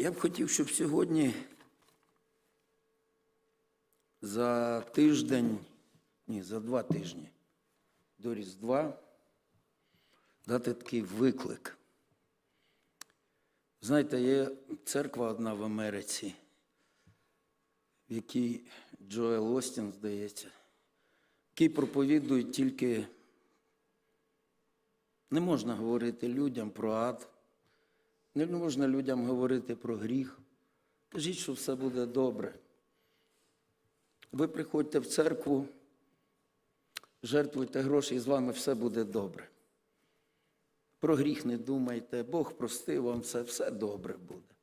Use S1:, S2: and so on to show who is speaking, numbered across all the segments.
S1: Я б хотів, щоб сьогодні за тиждень, ні, за два тижні до Різдва дати такий виклик. Знаєте, є церква одна в Америці, в якій Джоел Остін, здається, який проповідує тільки не можна говорити людям про ад, не можна людям говорити про гріх. Кажіть, що все буде добре. Ви приходьте в церкву, жертвуйте гроші, і з вами все буде добре. Про гріх не думайте, Бог простив вам все, все добре буде.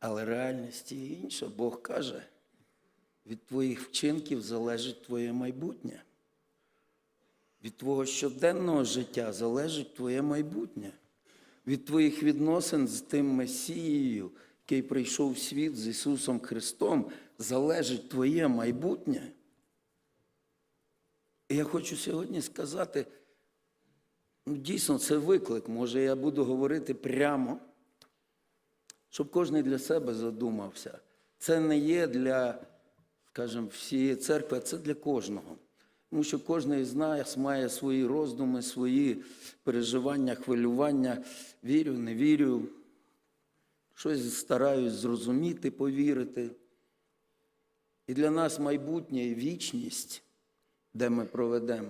S1: Але реальність є інша. Бог каже, від твоїх вчинків залежить твоє майбутнє. Від твого щоденного життя залежить твоє майбутнє. Від твоїх відносин з тим Месією, який прийшов в світ з Ісусом Христом, залежить твоє майбутнє. І я хочу сьогодні сказати, ну, дійсно, це виклик. Може, я буду говорити прямо, щоб кожен для себе задумався. Це не є для, скажімо, всієї церкви, а це для кожного. Тому що кожен з нас має свої роздуми, свої переживання, хвилювання. Вірю, не вірю. Щось стараюсь зрозуміти, повірити. І для нас майбутнє і вічність, де ми проведемо,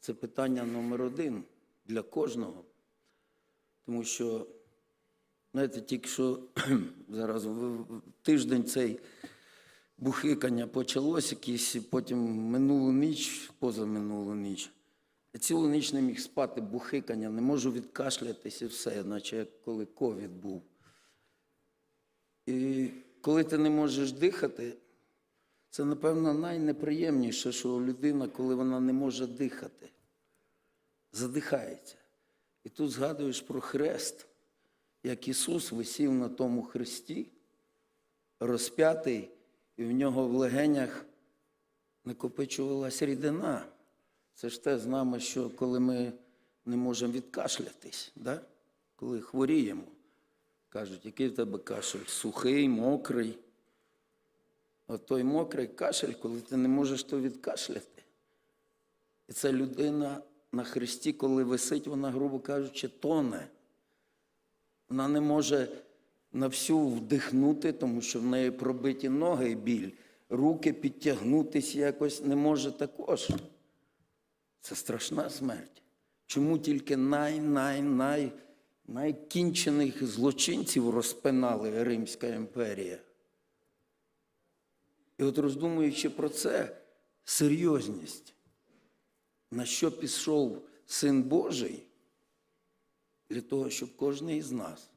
S1: це питання номер один для кожного. Тому що, знаєте, тільки що зараз тиждень цей бухикання почалось якийсь, потім минулу ніч, позаминулу ніч. Я цілу ніч не міг спати, бухикання, не можу відкашлятись і все, наче як коли ковід був. І коли ти не можеш дихати, це, напевно, найнеприємніше, що людина, коли вона не може дихати, задихається. І тут згадуєш про хрест, як Ісус висів на тому хресті, розп'ятий, і в нього в легенях накопичувалася рідина. Це ж те з нами, що коли ми не можемо відкашлятись, да? коли хворіємо. Кажуть, який в тебе кашель? Сухий, мокрий. От той мокрий кашель, коли ти не можеш то відкашляти. І ця людина на хресті, коли висить, вона, грубо кажучи, тоне. Вона не може на всю вдихнути, тому що в неї пробиті ноги і біль. Руки підтягнутися якось не може також. Це страшна смерть. Чому тільки най-най-най найкінчених злочинців розпинали Римська імперія? І от роздумуючи про це, серйозність, на що пішов Син Божий, для того, щоб кожен із нас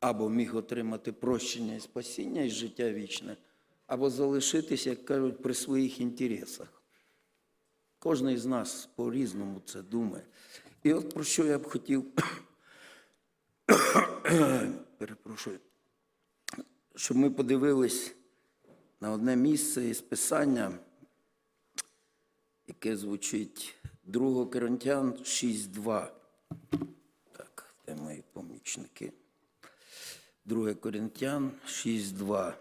S1: або міг отримати прощення і спасіння і життя вічне, або залишитися, як кажуть, при своїх інтересах. Кожен із нас по-різному це думає. І от про що я б хотів, перепрошую, щоб ми подивились на одне місце із Писання, яке звучить 2 Коринтян 6.2. Так, де мої помічники? 2 Коринтян 6.2.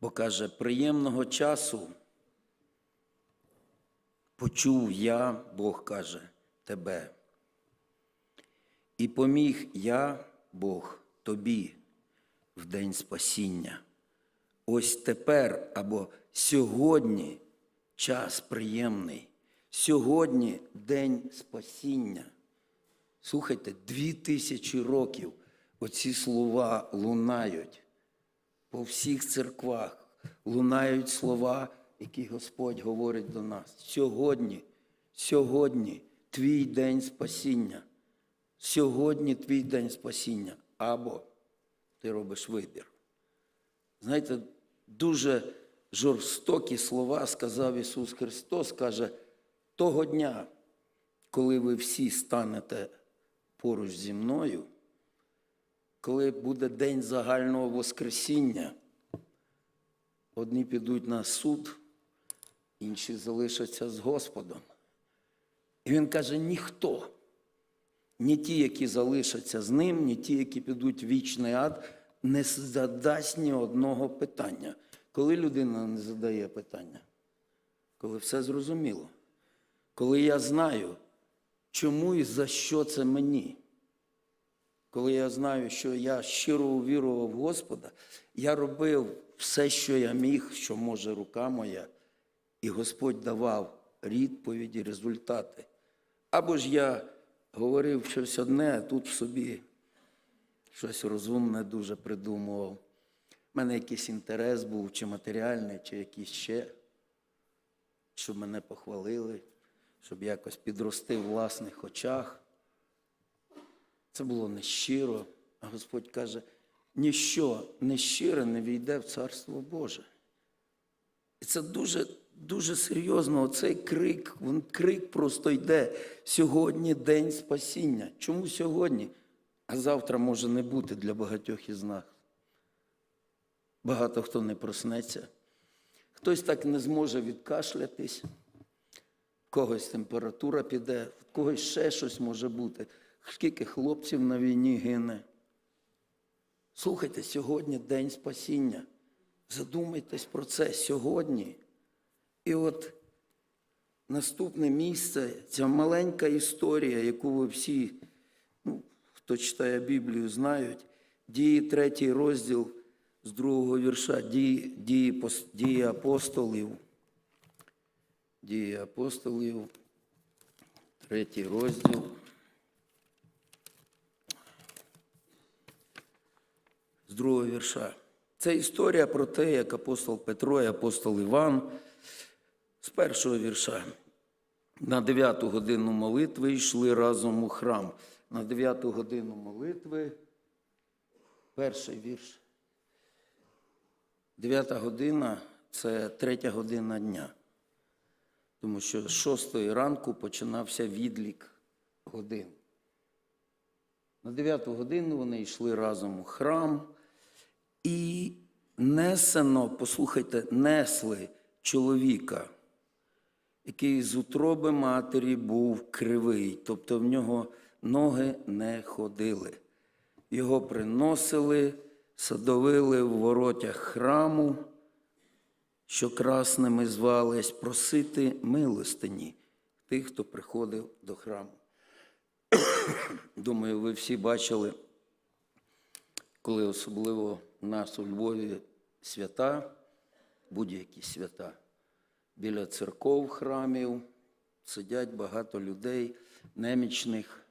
S1: Бо каже, приємного часу почув я, Бог каже, тебе. І поміг я, Бог, тобі в день спасіння. Ось тепер або сьогодні час приємний, сьогодні день спасіння. Слухайте, дві тисячі років оці слова лунають по всіх церквах, лунають слова, які Господь говорить до нас. Сьогодні, сьогодні твій день спасіння. Сьогодні твій день спасіння. Або ти робиш вибір. Знаєте, дуже жорстокі слова сказав Ісус Христос, каже, того дня, коли ви всі станете поруч зі мною, коли буде день загального Воскресіння, одні підуть на суд, інші залишаться з Господом. І він каже: ніхто, ні ті, які залишаться з ним, ні ті, які підуть в вічний ад, не задасть ні одного питання. Коли людина не задає питання? Коли все зрозуміло. Коли я знаю, чому і за що це мені. Коли я знаю, що я щиро увірував в Господа, я робив все, що я міг, що може рука моя, і Господь давав відповіді, результати. Або ж я говорив щось одне, а тут в собі щось розумне дуже придумував. У мене якийсь інтерес був, чи матеріальний, чи якийсь ще, щоб мене похвалили, щоб якось підрости в власних очах. Це було нещиро. А Господь каже, ніщо нещире не війде в Царство Боже. І це дуже, дуже серйозно. Оцей крик, він крик просто йде. Сьогодні день спасіння. Чому сьогодні? А завтра може не бути для багатьох із нас. Багато хто не проснеться. Хтось так не зможе відкашлятись, когось температура піде, в когось ще щось може бути. Скільки хлопців на війні гине. Слухайте, сьогодні день спасіння. Задумайтесь про це сьогодні. І от наступне місце, ця маленька історія, яку ви всі, ну, хто читає Біблію, знають, дії третій розділ з другого вірша, дії, дії, дії апостолів. Дії апостолів, третій розділ. з другого вірша. Це історія про те, як апостол Петро і апостол Іван з першого вірша. На дев'яту годину молитви йшли разом у храм. На дев'яту годину молитви, перший вірш. Дев'ята година це третя година дня. Тому що з шостої ранку починався відлік годин. На дев'яту годину вони йшли разом у храм і несено, послухайте, несли чоловіка, який з утроби матері був кривий, тобто в нього ноги не ходили. Його приносили, садовили в воротях храму, що красними звались, просити милостині тих, хто приходив до храму. Думаю, ви всі бачили, коли особливо у нас у Львові свята, будь-які свята, біля церков, храмів сидять багато людей, немічних,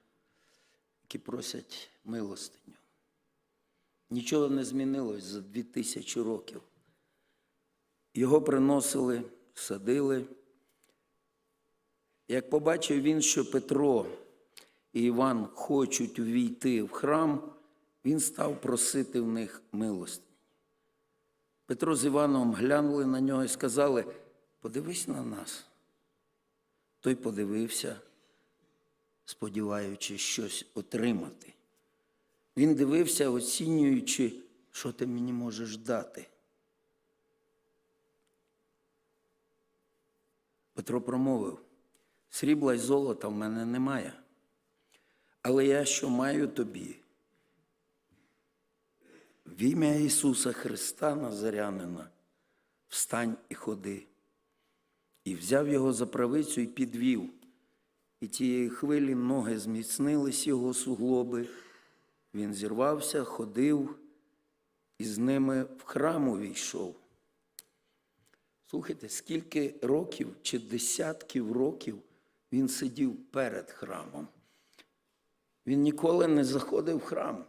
S1: які просять милостиню. Нічого не змінилось за дві тисячі років. Його приносили, садили. Як побачив він, що Петро і Іван хочуть увійти в храм, він став просити в них милості. Петро з Іваном глянули на нього і сказали: подивись на нас. Той подивився, сподіваючись щось отримати. Він дивився, оцінюючи, що ти мені можеш дати. Петро промовив: срібла й золота в мене немає. Але я що маю тобі? В ім'я Ісуса Христа Назарянина, встань і ходи. І взяв його за правицю і підвів. І тієї хвилі ноги зміцнились його суглоби. Він зірвався, ходив і з ними в храм увійшов. Слухайте, скільки років чи десятків років він сидів перед храмом. Він ніколи не заходив в храм.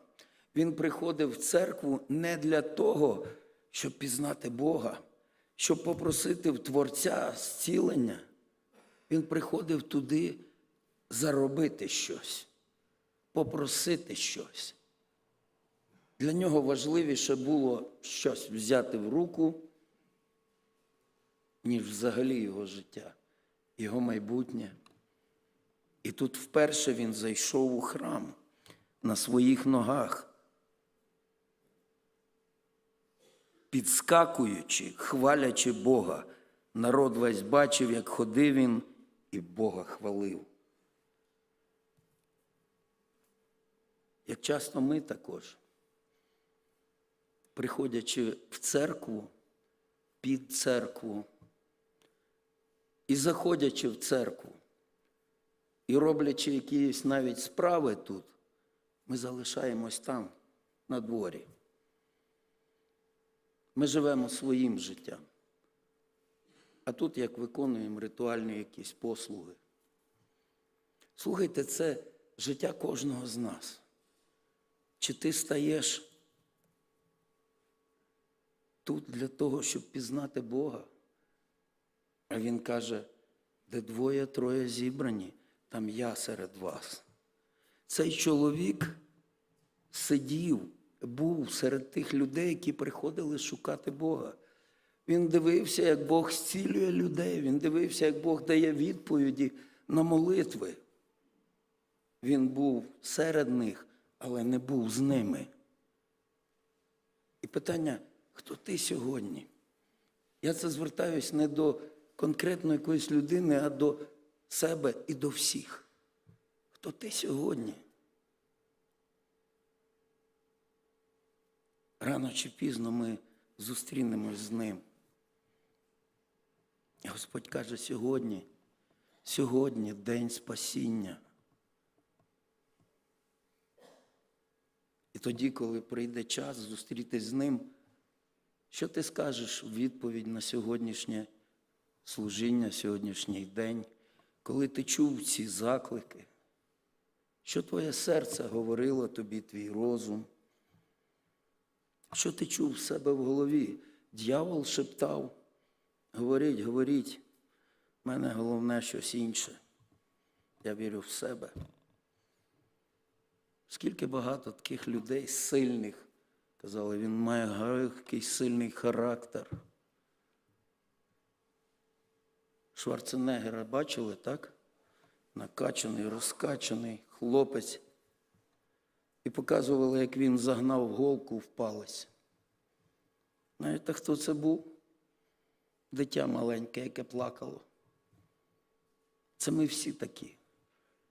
S1: Він приходив в церкву не для того, щоб пізнати Бога, щоб попросити в Творця зцілення. Він приходив туди заробити щось, попросити щось. Для нього важливіше було щось взяти в руку, ніж взагалі його життя, його майбутнє. І тут вперше він зайшов у храм на своїх ногах, підскакуючи, хвалячи Бога. Народ весь бачив, як ходив він, і Бога хвалив. як часто ми також, приходячи в церкву, під церкву, і заходячи в церкву, і роблячи якісь навіть справи тут, ми залишаємось там, на дворі. Ми живемо своїм життям. А тут як виконуємо ритуальні якісь послуги. Слухайте, це життя кожного з нас. Чи ти стаєш тут для того, щоб пізнати Бога? А Він каже, де двоє-троє зібрані, там я серед вас. Цей чоловік сидів, був серед тих людей, які приходили шукати Бога. Він дивився, як Бог зцілює людей, він дивився, як Бог дає відповіді на молитви. Він був серед них, але не був з ними. І питання, хто ти сьогодні? Я це звертаюсь не до конкретної якоїсь людини, а до себе і до всіх. Хто ти сьогодні? Рано чи пізно ми зустрінемось з ним. Господь каже сьогодні, сьогодні день спасіння. І тоді, коли прийде час зустрітись з ним, що ти скажеш у відповідь на сьогоднішнє служіння, сьогоднішній день, коли ти чув ці заклики? Що твоє серце говорило тобі, твій розум? Що ти чув в себе в голові? Дьявол шептав, говоріть, говоріть, в мене головне щось інше. Я вірю в себе. Скільки багато таких людей сильних, казали, він має якийсь сильний характер. Шварценеггера бачили, так? Накачаний, розкачаний хлопець. І показували, як він загнав голку в палець. Знаєте, хто це був? Дитя маленьке, яке плакало. Це ми всі такі.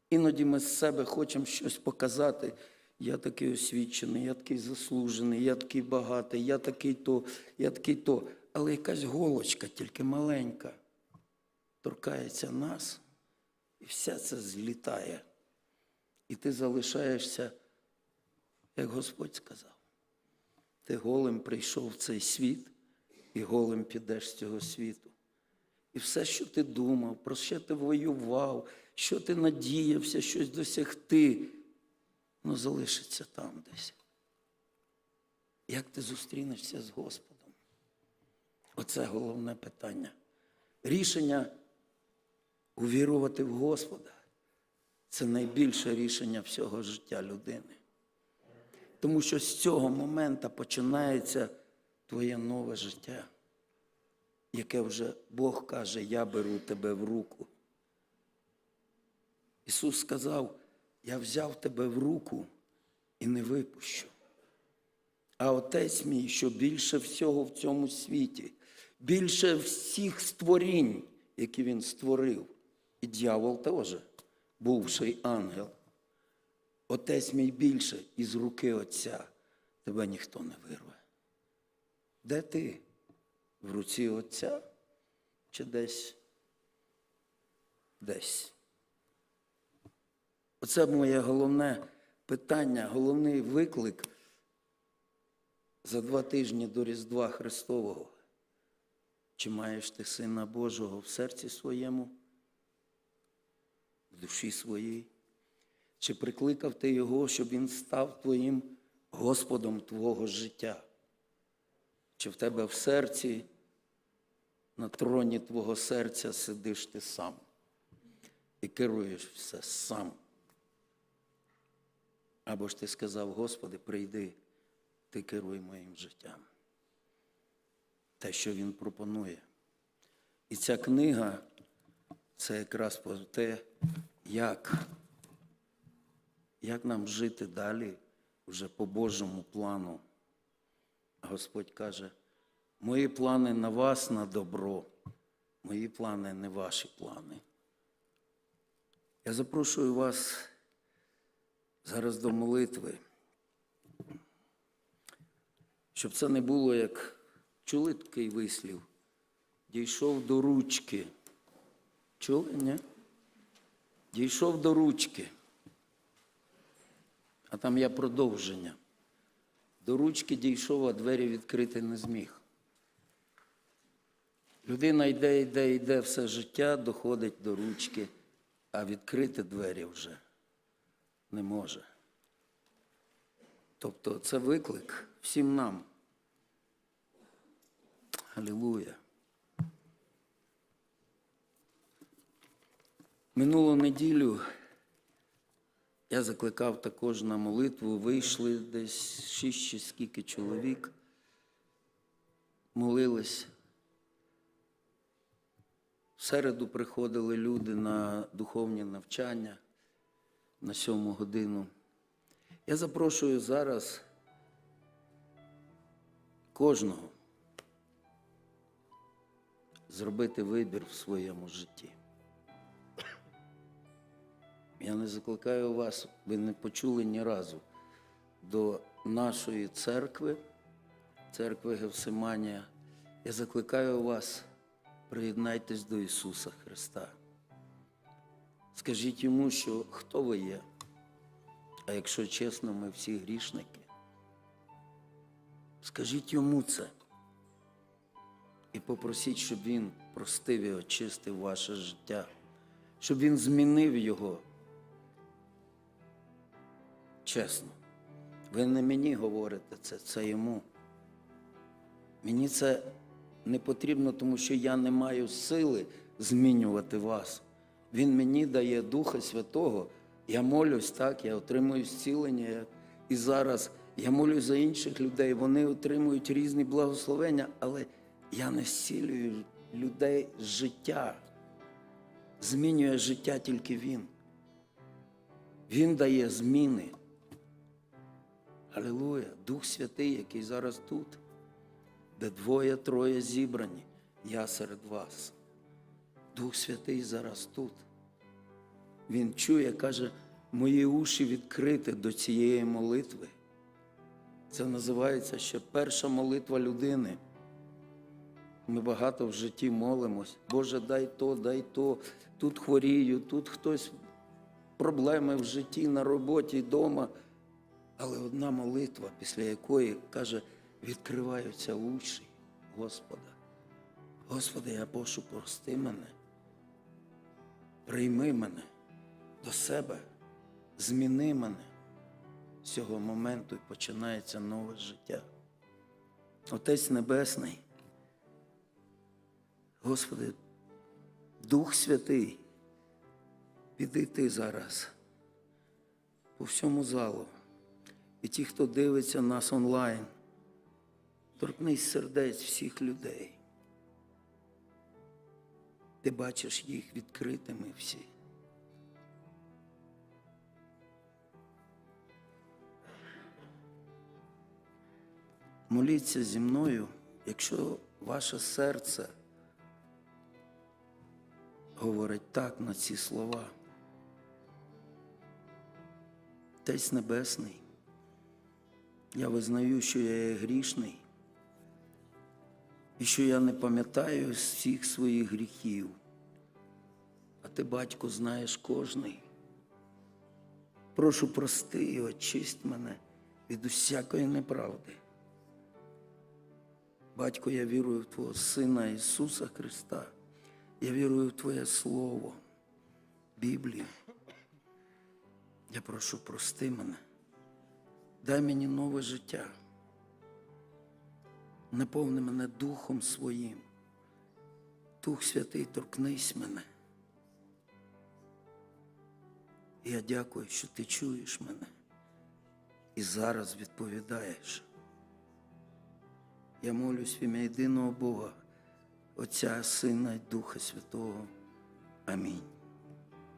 S1: Іноді ми з себе хочемо щось показати. Я такий освічений, я такий заслужений, я такий багатий, я такий то, я такий то. Але якась голочка, тільки маленька, торкається нас, і все це злітає. І ти залишаєшся, як Господь сказав. Ти голим прийшов в цей світ і голим підеш з цього світу. І все, що ти думав, про що ти воював, що ти надіявся щось досягти, воно залишиться там десь. Як ти зустрінешся з Господом? Оце головне питання. Рішення увірувати в Господа це найбільше рішення всього життя людини. Тому що з цього моменту починається твоє нове життя, яке вже Бог каже, я беру тебе в руку. Ісус сказав, я взяв тебе в руку і не випущу. А Отець мій, що більше всього в цьому світі, більше всіх створінь, які Він створив, і дьявол теж, бувший ангел. Отець мій більше із руки Отця тебе ніхто не вирве. Де ти? В руці Отця чи десь? Десь. Оце моє головне питання, головний виклик за два тижні до Різдва Христового. Чи маєш ти Сина Божого в серці своєму, в душі своїй? Чи прикликав ти Його, щоб Він став твоїм Господом твого життя? Чи в тебе в серці, на троні твого серця сидиш ти сам і керуєш все сам? Або ж ти сказав, Господи, прийди, ти керуй моїм життям. Те, що Він пропонує. І ця книга це якраз про те, як, як нам жити далі вже по Божому плану. Господь каже, мої плани на вас на добро, мої плани не ваші плани. Я запрошую вас зараз до молитви. Щоб це не було як чули такий вислів. Дійшов до ручки. Чули, ні? Дійшов до ручки. А там є продовження. До ручки дійшов, а двері відкрити не зміг. Людина йде, йде, йде все життя, доходить до ручки, а відкрити двері вже не може. Тобто це виклик всім нам. Алілуя. Минулу неділю я закликав також на молитву. Вийшли десь шість чи скільки чоловік, молились. В середу приходили люди на духовні навчання на сьому годину. Я запрошую зараз кожного зробити вибір в своєму житті. Я не закликаю вас, ви не почули ні разу до нашої церкви, церкви Гевсиманія. Я закликаю вас, приєднайтесь до Ісуса Христа. Скажіть йому, що хто ви є. А якщо чесно, ми всі грішники. Скажіть йому це і попросіть, щоб він простив і очистив ваше життя, щоб він змінив його. Чесно, ви не мені говорите це, це йому. Мені це не потрібно, тому що я не маю сили змінювати вас. Він мені дає Духа Святого. Я молюсь так, я отримую зцілення. І зараз я молюсь за інших людей, вони отримують різні благословення, але я не зцілюю людей з життя. Змінює життя тільки Він. Він дає зміни. Алілуя! Дух Святий, який зараз тут, де двоє-троє зібрані, я серед вас. Дух Святий зараз тут. Він чує, каже, мої уші відкриті до цієї молитви. Це називається ще перша молитва людини. Ми багато в житті молимось. Боже, дай то, дай то. Тут хворію, тут хтось проблеми в житті, на роботі, вдома. Але одна молитва, після якої каже, відкриваються уші Господа. Господи, я прошу, прости мене, прийми мене до себе, зміни мене. З цього моменту і починається нове життя. Отець Небесний, Господи, Дух Святий, піди ти зараз по всьому залу. І ті, хто дивиться нас онлайн, торкнись сердець всіх людей. Ти бачиш їх відкритими всі. Моліться зі мною, якщо ваше серце говорить так на ці слова. Отець Небесний, я визнаю, що я є грішний і що я не пам'ятаю всіх своїх гріхів. А ти, батько, знаєш кожний. Прошу прости і очисть мене від усякої неправди. Батько, я вірую в Твого Сина Ісуса Христа. Я вірую в Твоє Слово, Біблію. Я прошу, прости мене. Дай мені нове життя. Наповни мене Духом Своїм. Дух Святий, торкнись мене. Я дякую, що ти чуєш мене і зараз відповідаєш. Я молюсь в ім'я єдиного Бога, Отця, Сина і Духа Святого. Амінь.